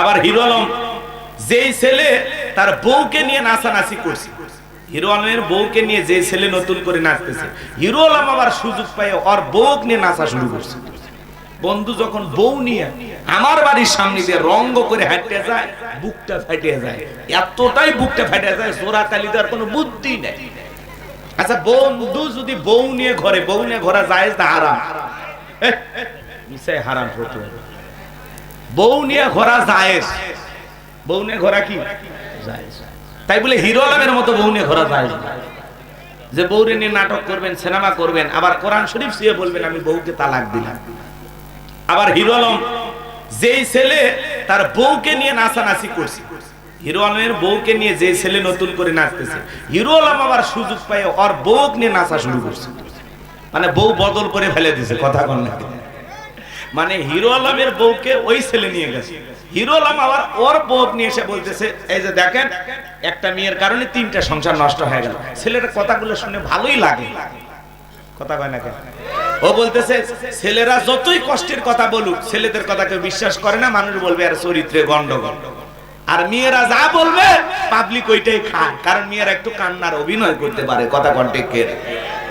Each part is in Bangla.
আবার হিরো আলম, যেই ছেলে তার বউকে নিয়ে নাচানাচি করছে। হিরো আলমের বউকে নিয়ে যে ছেলে নতুন করে নাচতেছে, হিরো আলম আবার সুযোগ পায় ওর বউকে নিয়ে নাচা শুরু করছে। বন্ধু, যখন বউ নিয়ে আমার বাড়ির সামনে দিয়ে রঙ্গ করে হাঁটতে যায়, বুকটা ফাটে যায়। এতটাই বুকটা ফাটে যায় সোরা কালি দেওয়ার কোনো বুদ্ধি নেই। আচ্ছা বন্ধু, যদি বউ নিয়ে ঘরে, বউ নিয়ে ঘোরা যায় না হারাম। মিশাই হারাম হতো বউ নিয়ে ঘোরা যায় বউ নিয়ে ঘোরা কি? জায়েজ। তাই বলে হিরো আলমের মতো বউ নিয়ে ঘোরা যে বউরে নিয়ে নাটক করবেন, সিনেমা করবেন, আবার কোরআন শরীফ শুয়ে বলবেন, আমি বউকে তালাক দিলাম। আবার হিরো আলম যেই ছেলে তার বউকে নিয়ে নাচানাচি করছে হিরো আলমের বউকে নিয়ে যে ছেলে নতুন করে নাচতেছে হিরো আলম আবার সুযোগ পায় ওর বউকে নিয়ে নাচা শুরু করছে। মানে বউ বদল করে ফেলে দিছে, কথা কন? মানে হিরো আলমের বউকে ওই ছেলে নিয়ে গেছে। হিরো আলম আবার ওর বউ নিয়ে এসে বলতেছে, এই যে দেখেন, একটা মেয়ের কারণে তিনটা সংসার নষ্ট হয়ে গেল। ছেলের কথাগুলো শুনে ভালোই লাগে। কথা কয় না কেন? ও বলতেছে, ছেলেরা যতই কষ্টের কথা বলুক, ছেলেদের কথা কেউ বিশ্বাস করে না, মানুষ বলবে, আর চরিত্রে গন্ডগোল। আর মেয়েরা যা বলবে পাবলিক ওইটাই খায়। কারণ মেয়েরা একটু কান্নার অভিনয় করতে পারে, কথা কন্টেকের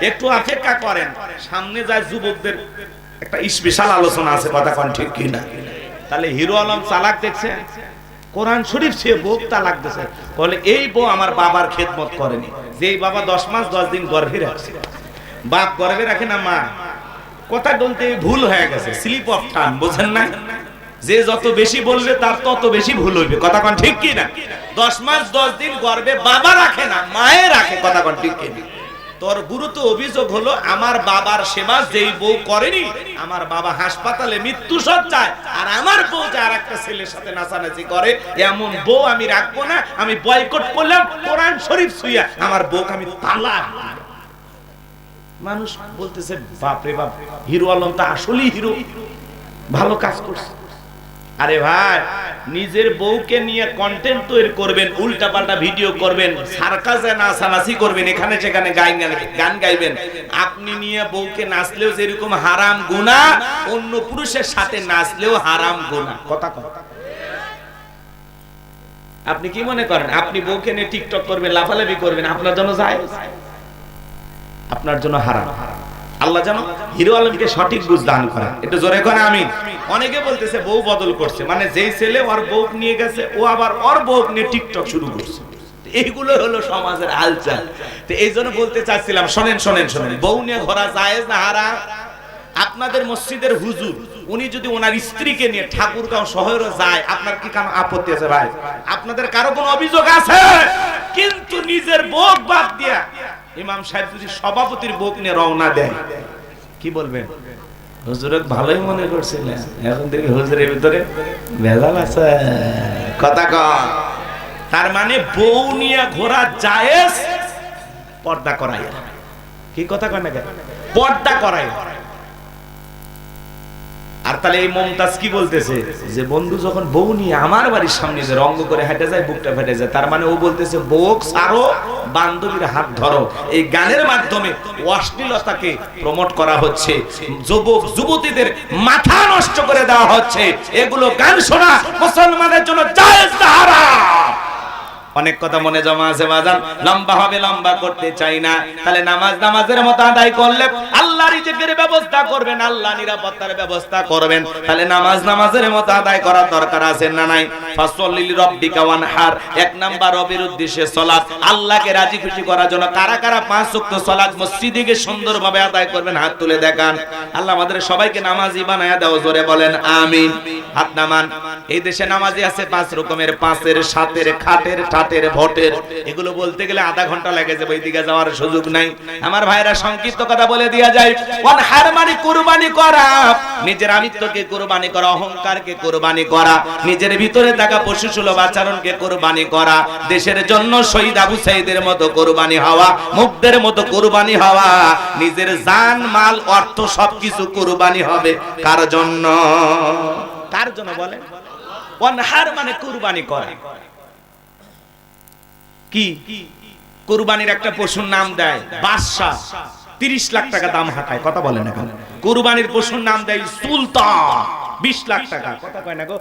একটু অপেক্ষা করেন, সামনে যায় যুবকদের একটা স্পেশাল আলোচনা আছে, কথা কন ঠিক কিনা? তাহলে হিরো আলম চালাক দেখছে? কোরআন শরীফ সে বউ তালাক দিছে। বলে, এই বউ আমার বাবার খেদমত করেনি। যে বাবা দশ মাস, দশ দিন গর্ভে রাখছে। বাপ গর্ভে রাখে না মা? কথা বলতে ভুল হয়ে গেছে। স্লিপ অফ টান বোঝেন না? যে যত বেশি বলবে, তার তত বেশি ভুল হইবে। কথা কন ঠিক কি না দশ মাস, দশ দিন গর্ভে বাবা রাখে না, মায়ে রাখে। কথা কন ঠিক কি না? তোর গুরুত্ব অভিযোগ হলো, আমার বাবার সেবা যেই বউ করেনি, আমার বাবা হাসপাতালে মৃত্যু সজ্জায়, আর আমার বউ যে আর একটা ছেলের সাথে নাচানাচি করে, এমন বউ আমি রাখব না, আমি বয়কট করলাম, কোরআন শরীফ সুইয়া আমার বউকে আমি দিলাম। মানুষ বলতেছে, বাপরে বাপ, হিরো আলম তো আসলেই হিরো, ভালো কাজ করছে আরে ভাই, নিজের বউকে নিয়ে কন্টেন্ট তৈরি করবেন উল্টা পাল্টা ভিডিও করবেন সার্কাসে নাচানাচি করবেন, এখানে সেখানে গান গাইবেন। আপনি নিয়ে বউকে নাচলেও যেরকম হারাম গুনাহ অন্য পুরুষের সাথে নাচলেও হারাম গুনাহ কথা কথা আপনি কি মনে করেন, আপনি বউকে নিয়ে টিকটক করবেন, লাফালাফি করবেন, আপনার জন্য যায় আপনার জন্য হারাম। আল্লাহ যেন হিরো আলমকে সঠিক বুঝ দান করা একটু জোরে করে আমি অনেকে বলতেছে, বউ বদল করছে। মানে যেই ছেলে ওর বউ নিয়ে গেছে, ও আবার ওর বউ নিয়ে টিকটক শুরু করছে। এইগুলো হলো সমাজের হালচাল। তো এই জন্য বলতে চাচ্ছিলাম, শোনেন শোনেন শোনেন। বউ নিয়ে ঘোরা জায়েজ না হারাম? আপনাদের মসজিদের হুজুর, উনি যদি ওনার স্ত্রীকে নিয়ে ঠাকুরগাঁও শহরে যায়, আপনার কি কারণ আপত্তি আছে ভাই? আপনাদের কারও কোনো অভিযোগ আছে? কিন্তু নিজের বোক বাদ দিয়া ইমাম সাহেব যদি সভাপতির বোক নিয়ে রওনা দেয়, কি বলবেন হুজুরক ভালোই মনে করছিলেন। এখন দেখি হুজুরের ভিতরে ভেজাল আছে। কথা কন। তার মানে বউ নিয়ে ঘোরা জায়েজ, পর্দা করাই কি কথা কয় না? পর্দা করাই আর তাহলে এই মমতাজ কি বলতেছে? যে বন্ধু যখন বউ নিয়ে আমার বাড়ির সামনে যে রঙ্গ করে হেঁটে যায়, বুকটা ফেটে যায়, তার মানে ও বলতেছে বউক সারো বান্ধবীর হাত ধরো। এই গানের মাধ্যমে অশ্লীলতাকে প্রমোট করা হচ্ছে, যুবক, যুবতীদের মাথা নষ্ট করে দেওয়া হচ্ছে। এগুলো গান শোনা মুসলমানের জন্য জায়েজ হারাম অনেক কথা মনে জমা আছে বাজান লম্বা হবে, লম্বা করতে চাই না। তাহলে নামাজ নামাজের মতো আদায় করলে আল্লাহ রিজিকের ব্যবস্থা করবেন, আল্লাহ নিরাপত্তার ব্যবস্থা করবেন। তাহলে নামাজ নামাজের মতো আদায় করার দরকার আছে না নাই? ফাসল্লিল রব্বিকা ওয়ানহার। এক নাম্বার রবের উদ্দেশ্যে সালাত আল্লাহকে রাজি খুশি করার জন্য কারা কারা পাঁচ ওয়াক্ত সালাত মসজিদে গিয়ে সুন্দরভাবে আদায় করবেন, হাত তুলে দেখান। আল্লাহ আমাদের সবাইকে নামাজি বানায়া দাও, জোরে বলেন, আমিন। হাত নামান। এই দেশে নামাজি আছে পাঁচ রকমের, পাঁচের, সাতের, খাটের ঠাটের ভোটের। এগুলো বলতে গেলে আধা ঘণ্টা লেগে যাবে ওইদিকে যাওয়ার সুযোগ নাই। আমার ভাইরা সংক্ষিপ্ত কথা বলে দিয়া যায় কোন হার মানে কুরবানি করা, নিজের আমিত্বকে কুরবানি করা, অহংকারকে কুরবানি করা, নিজের ভিতরে থাকা পশু সুলভ আচরণকে কুরবানি করা, দেশের জন্য শহীদ আবু সাইদের মতো কুরবানি হওয়া, মুগ্ধের মতো কুরবানি হওয়া, নিজের জান, মাল, অর্থ সবকিছু কুরবানি হবে কার জন্য? কার জন্য বলে অনহার মানে কুরবানি করা। কি? কুরবানির একটা পশুর নাম দেয় বাদশাহ। তিরিশ লাখ টাকা দাম হাঁকায়, কথা বলে না কেন? কুরবানির পশুর নাম দেয় সুলতান, বিশ লাখ টাকা, কথা কয় না গো?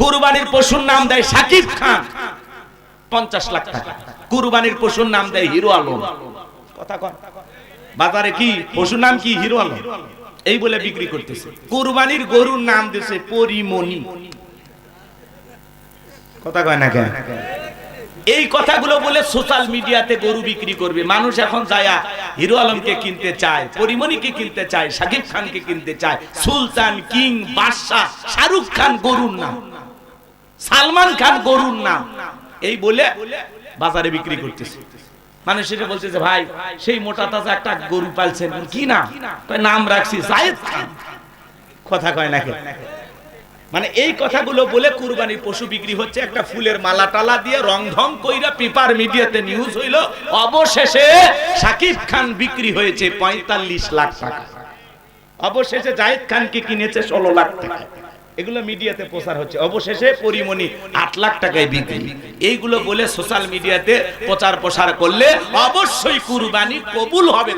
কুরবানির পশুর নাম দেয় সাকিব খান, পঞ্চাশ লাখ টাকা। কুরবানির পশুর নাম দেয় হিরো আলম, কথা কর বাজারে কি? পশুর নাম কি? হিরো আলম। এই বলে বিক্রি করতেছে। কুরবানির গরুর নাম দিয়েছে পরিমণি। কথা কয় না কেন? এই কথাগুলো বলে সোশ্যাল মিডিয়াতে গরু বিক্রি করবে। মানুষ এখন যায়া হিরো আলমকে কিনতে চায়, পরিমণিকে কিনতে চায়, সাকিব খানকে কিনতে চায়। সুলতান কিং, বাদশাহ, শাহরুখ খান গরুর নাম। সালমান খান গরুর নাম। এই বলে বাজারে বিক্রি করতেছে। মানুষ সেটা বলছে যে, ভাই, সেই মোটা তাজা একটা গরু পালছেন। কি না নাম রাখছি, জায়েদ খান। কথা কয় নাকি? মানে এই কথাগুলো বলে কুরবানির পশু বিক্রি হচ্ছে একটা ফুলের মালা টালা দিয়ে রং ঢং কইরা পেপার মিডিয়াতে নিউজ হইল। অবশেষে সাকিব খান বিক্রি হয়েছে পঁয়তাল্লিশ লাখ টাকা। অবশেষে জায়েদ খানকে কিনেছে ষোলো লাখ টাকা। এগুলো মিডিয়াতে প্রচার হচ্ছে। অবশেষে পরিমণি আট লাখ টাকায় বিক্রি। এইগুলো বলে সোশ্যাল মিডিয়াতে প্রচার প্রসার করলে অবশ্যই কুরবানি কবুল হবে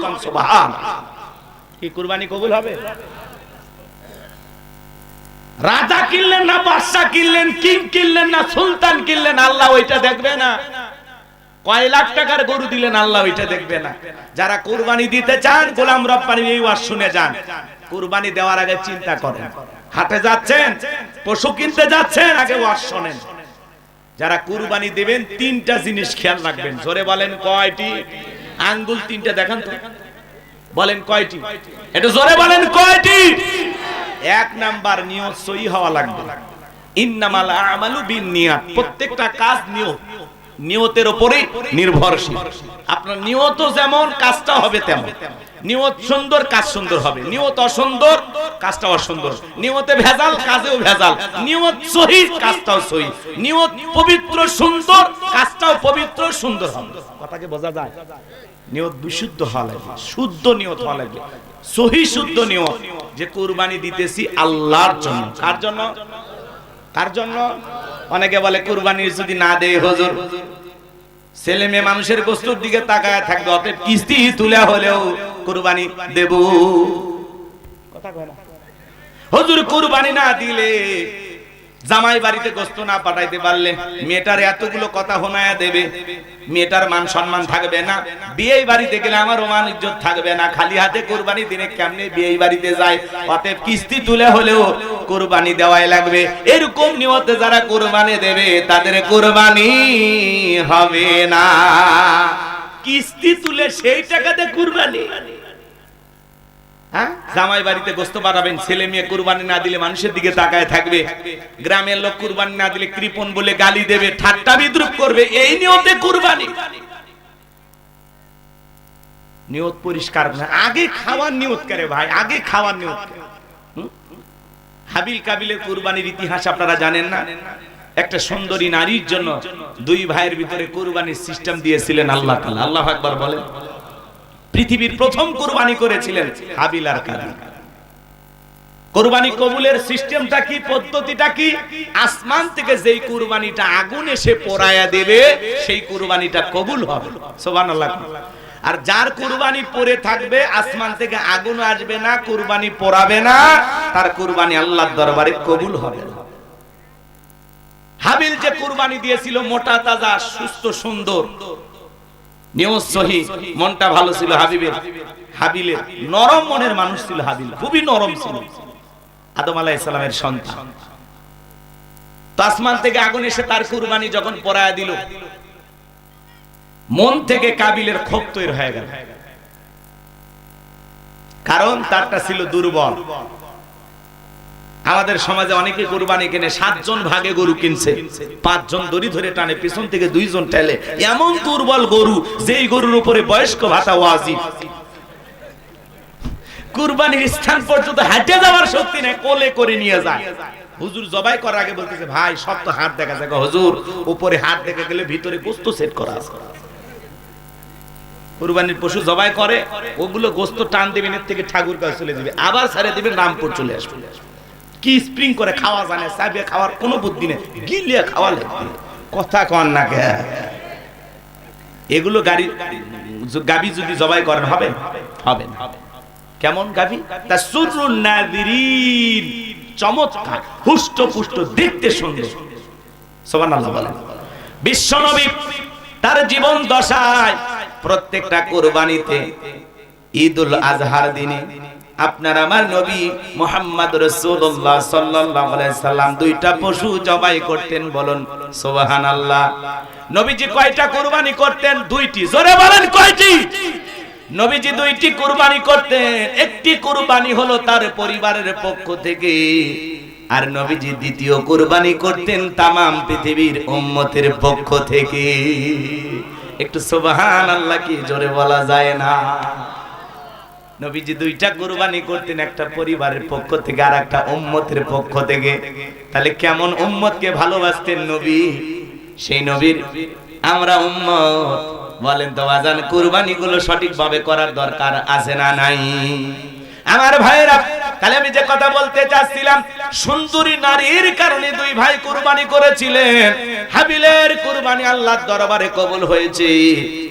কি কুরবানি কবুল হবে? রাজা কিনলেন না, বাদশা কিনলেন কিং কিনলেন না, সুলতান কিনলেন, আল্লাহ ওইটা দেখবে না। কয় লাখ টাকার গরু দিলেন, আল্লাহ ওইটা দেখবে না। যারা কুরবানি দিতে চান, গোলাম রব্বানি এই ওয়াজ শুনে যান। কুরবানি দেওয়ার আগে চিন্তা করেন। হাটে যাচ্ছেন, পশু কিনতে যাচ্ছেন, আগে ওয়াজ শোনেন। যারা কুরবানি দিবেন, তিনটা জিনিস খেয়াল রাখবেন। জোরে বলেন কয়টি? আঙ্গুল তিনটা দেখান তো। বলেন কয়টি? এটা জোরে বলেন কয়টি? এক নাম্বার নিয়ত সই হওয়া লাগবে। ইন্নামাল আমালু বিন্নিয়াত প্রত্যেকটা কাজ নিয়ত। নিয়তের উপরে নির্ভরশীল। আপনার নিয়ত যেমন, কাজটা হবে তেমন। নিয়ত সুন্দর, কাজ সুন্দর হবে। নিয়ত অসুন্দর, কাজটা অসুন্দর। নিয়তে ভেজাল, কাজেও ভেজাল। নিয়ত সহি, কাজটাও সহি। নিয়ত পবিত্র, সুন্দর, কাজটাও পবিত্র, সুন্দর হবে। কথাকে বোঝা যায়? নিয়ত বিশুদ্ধ হওয়া লাগবে শুদ্ধ নিয়ত হওয়া লাগবে সহি, শুদ্ধ নিয়ত। যে কুরবানি দিতেছি আল্লাহর জন্য। কার জন্য? কার জন্য? অনেকে বলে, কুরবানি যদি না দেয় হুজুর, ছেলে মেয়ে মানুষের বস্তুর দিকে তাকায় থাকবে, অতএব কিস্তি তুলে হলেও কুরবানি দেব। কথা কয় না? হুজুর, কুরবানি না দিলে জামাই বাড়িতে গোস্ত না পাঠাইতে পারলে মেয়েটার এতগুলো কথা হোনায়া দেবে। মেয়েটার মান সম্মান থাকবে না। বিয়ে বাড়িতে গেলে আমার মান ইজ্জত থাকবে না। খালি হাতে কোরবানি দিনে কেমনে বিয়ে বাড়িতে যায়? অতএব কিস্তি তুলে হলেও কোরবানি দেওয়াই লাগবে। এরকম নিয়তে যারা কোরবানি দেবে, তাদের কোরবানি হবে না। কিস্তি তুলে সেই টাকাতে কোরবানি। হ্যাঁ? জামাই বাড়িতে গোস্ত পাঠাবেন ছেলে মেয়ে কুরবানি না দিলে মানুষের দিকে তাকায় থাকবে। গ্রামের লোক কুরবানি না দিলে কৃপন বলে গালি দেবে, ঠাট্টা বিদ্রুপ করবে, এই নিয়তে কুরবানি। নিয়ত পরিষ্কার না, আগে খাওয়ার নিয়ত করে ভাই, আগে খাওয়ার নিয়ত। হাবিল কাবিলের কুরবানির ইতিহাস আপনারা জানেন না? একটা সুন্দরী নারীর জন্য দুই ভাইয়ের ভিতরে কুরবানির সিস্টেম দিয়েছিলেন আল্লাহ তাআলা। আল্লাহ আকবার বলেন। পৃথিবীর প্রথম কোরবানি করেছিলেন হাবিল আর কোরবানি কবুলের সিস্টেমটা কি, পদ্ধতিটা কি? আসমান থেকে যেই কুরবানিটা দেবে, সেই কুরবানিটা কবুল হবে। আর যার কুরবানি পরে থাকবে, আসমান থেকে আগুন আসবে না, কুরবানি পোড়াবে না, তার দরবারে কবুল হবে হাবিল যে কুরবানি দিয়েছিল, মোটা, তাজা, সুস্থ, সুন্দর নিয়ত সহি, মনটা ভালো ছিল হাবিবের। হাবিলের নরম মনের মানুষ ছিল হাবিল, খুবই নরম ছিল। আদম সন্তান। থেকে আগুন এসে তার কুরবানি যখন দিল, মন থেকে কাবিলের ক্ষোভ তৈরি হয়ে গেল। কারণ তারটা ছিল দুর্বল। আমাদের সমাজে অনেকে কুরবানি কিনে, সাতজন ভাগে গরু কিনছে। পাঁচজন দড়ি ধরে টানে, পিছন থেকে দুইজন ঠেলে। এমন দুর্বল গরু, যেই গরুর উপরে বয়স্ক ভাতা ওয়াজিব। কুরবানির স্থান পর্যন্ত হাঁটে যাওয়ার শক্তি নেই, কোলে করে নিয়ে যায়। হুজুর জবাই করার আগে বলতেছে, ভাই, সব তো হাত দেখা যায় হুজুর। উপরে হাত দেখা গেলে ভিতরে গোস্ত সেট করা আছে। কুরবানির পশু জবাই করে, ওগুলো গোস্ত টান দেবেন, এর থেকে ঠাকুর কাছে চলে যাবে। আবার ছেড়ে দিবেন, রামপুর চলে আসবে। কি স্প্রিং করে খাওয়া জানে? চাবিয়ে খাওয়ার কোনো বুদ্ধি নেই। গিলিয়ে খাওয়া লাগবে কথা কন না কে? এগুলো গাড়ি গাবি যদি জবাই করেন, হবে? হবে না। কেমন গাবি তা সুরুন নাদিরিন। চমৎকার। হুষ্ট পুষ্ট, দেখতে সুন্দর। সুবহানাল্লাহ বলেন। বিশ্বনবী তার জীবন দশায় প্রত্যেকটা কোরবানিতে ঈদুল আজহার দিনে আপনার আমার নবী মোহাম্মদ রসুল্লাহ আলাইহি সাল্লাম দুইটা পশু জবাই করতেন, বলুন, সুবহানাল্লাহ। নবীজি কয়টা কুরবানি করতেন? দুইটি। জোরে বলেন, কয়টি? নবীজি দুইটি কুরবানি করতেন। একটি কুরবানি হলো তার পরিবারের পক্ষ থেকে। আর নবীজি দ্বিতীয় কুরবানি করতেন তামাম পৃথিবীর উম্মতের পক্ষ থেকে। একটু সুবহান আল্লাহ কি জোরে বলা যায় না? নবীজি দুইটা কুরবানি করতেন, একটা পরিবারের পক্ষ থেকে আর একটা উম্মতের পক্ষ থেকে। তাহলে কেমন উম্মতকে ভালোবাসতেন নবী? সেই নবীর, আমরা উম্মত। বলেন তো, আজান কুরবানি গুলো সঠিকভাবে করার দরকার আছে না নাই? আমার ভাইরা তাহলে আমি যে কথা বলতে চাচ্ছিলাম, সুন্দরী নারীর কারণে দুই ভাই কুরবানি করেছিলেন। হাবিলের কুরবানি আল্লাহর দরবারে কবুল হয়েছে।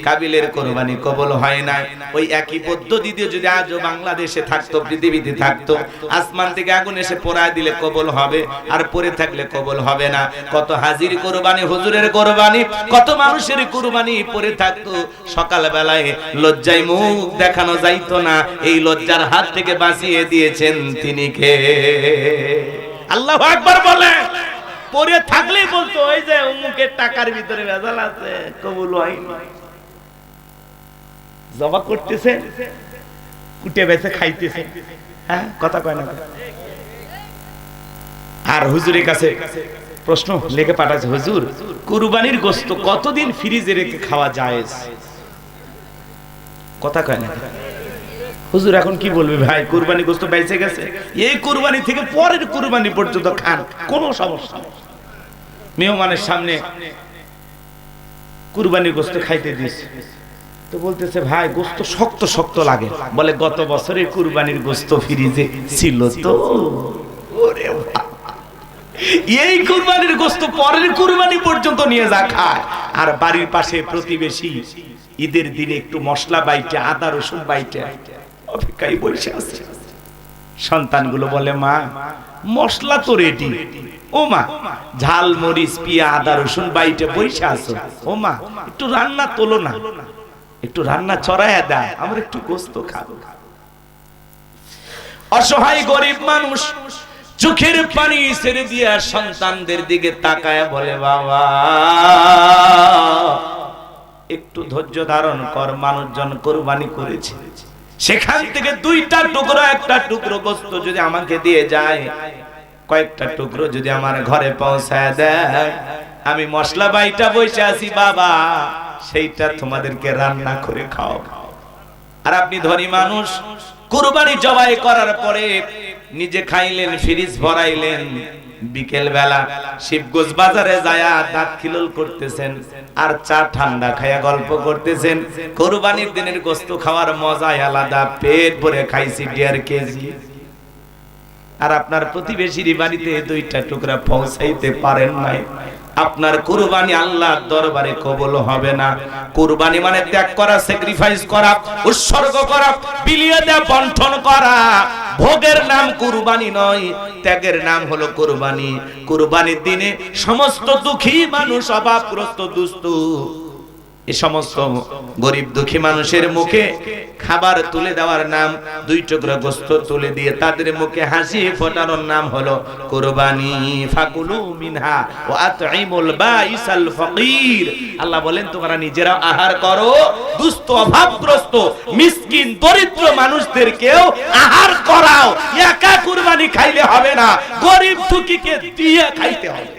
কাবিলের কুরবানি কবুল হয় না ওই একই পদ্ধতি দিয়ে যদি আজও বাংলাদেশে থাকতো, পৃথিবীতে থাকতো, আসমান থেকে আগুন এসে পোড়ায় দিলে কবুল হবে, আর পরে থাকলে কবুল হবে না। কত হাজির কুরবানি, হুজুরের কুরবানি, কত মানুষের কুরবানি পরে থাকতো। সকাল বেলায় লজ্জায় মুখ দেখানো যাইতো না। এই লজ্জার হাত থেকে বাঁচিয়ে দিয়েছেন তিনি কে? আল্লাহ আকবার বলে পরে থাকলেই বলতো ওই যে অমুকের টাকার ভিতরে ভেজাল আছে, কবুল হয়নি। জবা করতেছে, কুটে বেছে খাইতেছে। হ্যাঁ কথা কয় না আর হুজুরের কাছে প্রশ্ন লেগে পাঠাচ্ছে হুজুর, কুরবানির গোস্ত কতদিন ফ্রিজে রেখে খাওয়া যায় কথা কয় না হুজুর, এখন কি বলবে ভাই? কুরবানি গোস্ত বেঁচে গেছে। এই কুরবানি থেকে পরের কুরবানি পর্যন্ত খান, কোনো সমস্যা মেহমানের সামনে কুরবানির গোস্ত খাইতে দিয়েছে। তো বলতেছে, ভাই গোস্ত শক্ত শক্ত লাগে। বলে, গত বছরের কুরবানির গোস্ত ফ্রিজে ছিল তো? ওরে। এই কুরবানির গোস্ত পরের কুরবানি পর্যন্ত নিয়ে যা খায়। আর বাড়ির পাশে প্রতিবেশী ঈদের দিনে একটু মশলা বাইটে, আদা রসুন বাইটে। অপেক্ষায় বসে আছে। সন্তানগুলো বলে মা মশলা তো রেডি ও মা ঝাল মরিচ পিয়া আদা রসুন বাইটে বসে আছো। ও মা একটু রান্না তোলো না। একটু রান্না চড়াইয়া দেয় আমরা একটু গোস্ত খাব। অসহায় গরিব মানুষ চোখের পানি ছেড়ে দিয়া সন্তানদের দিকে তাকায় বলে বাবা একটু ধৈর্য ধারণ কর মানুষজন কোরবানি করেছে। সেখান থেকে দুইটা টুকরো, একটা টুকরো গোস্ত যদি আমাকে দিয়ে যায়, কয়েকটা টুকরো যদি আমার ঘরে পৌঁছায় দেয়, আমি মশলা বাইটা বসে আছি, বাবা, সেইটা তোমাদেরকে রান্না করে খাও আর আপনি ধনী মানুষ, কুরবানি জবাই করার পরে নিজে খাইলেন, ফ্রিজ ভরাইলেন বিকেল বেলা শিবগোজ বাজারে যায়া দাঁত খিলল করতেছেন আর চা ঠান্ডা খায়া গল্প করতেছেন। কোরবানির দিনের গোস্ত খাওয়ার মজাই আলাদা, পেট ভরে খাইছি দেড় কেজি। আর আপনার প্রতিবেশীর বাড়িতে দুইটা টুকরা পৌঁছাইতে পারেন নাই। আপনার কুরবানি আল্লাহর দরবারে কবুল হবে না। কুরবানি মানে ত্যাগ করা স্যাক্রিফাইস করা, উৎসর্গ করা, বিলিয়ে দেয়া বন্টন করা। ভোগের নাম কুরবানি নয়, ত্যাগের নাম হলো কুরবানি। কুরবানির দিনে সমস্ত দুঃখী মানুষ অভাবগ্রস্ত, দুস্থ। এ সমস্ত গরিব দুঃখী মানুষের মুখে খাবার তুলে দেওয়ার নাম, দুই টুকরা গোস্ত তুলে দিয়ে তাদের মুখে হাসি ফোটানোর নাম হলো কুরবানি। ফাকুলু মিনহা ও আতঈমুল বাইসাল ফকির। আল্লাহ বলেন, তোমরা নিজেরা আহার করো, দুস্থ, অভাবগ্রস্ত, মিসকিন, দরিদ্র মানুষদেরকেও আহার করাও। একা কুরবানি খাইলে হবে না, গরিব দুঃখীকে দিয়ে খাইতে হবে।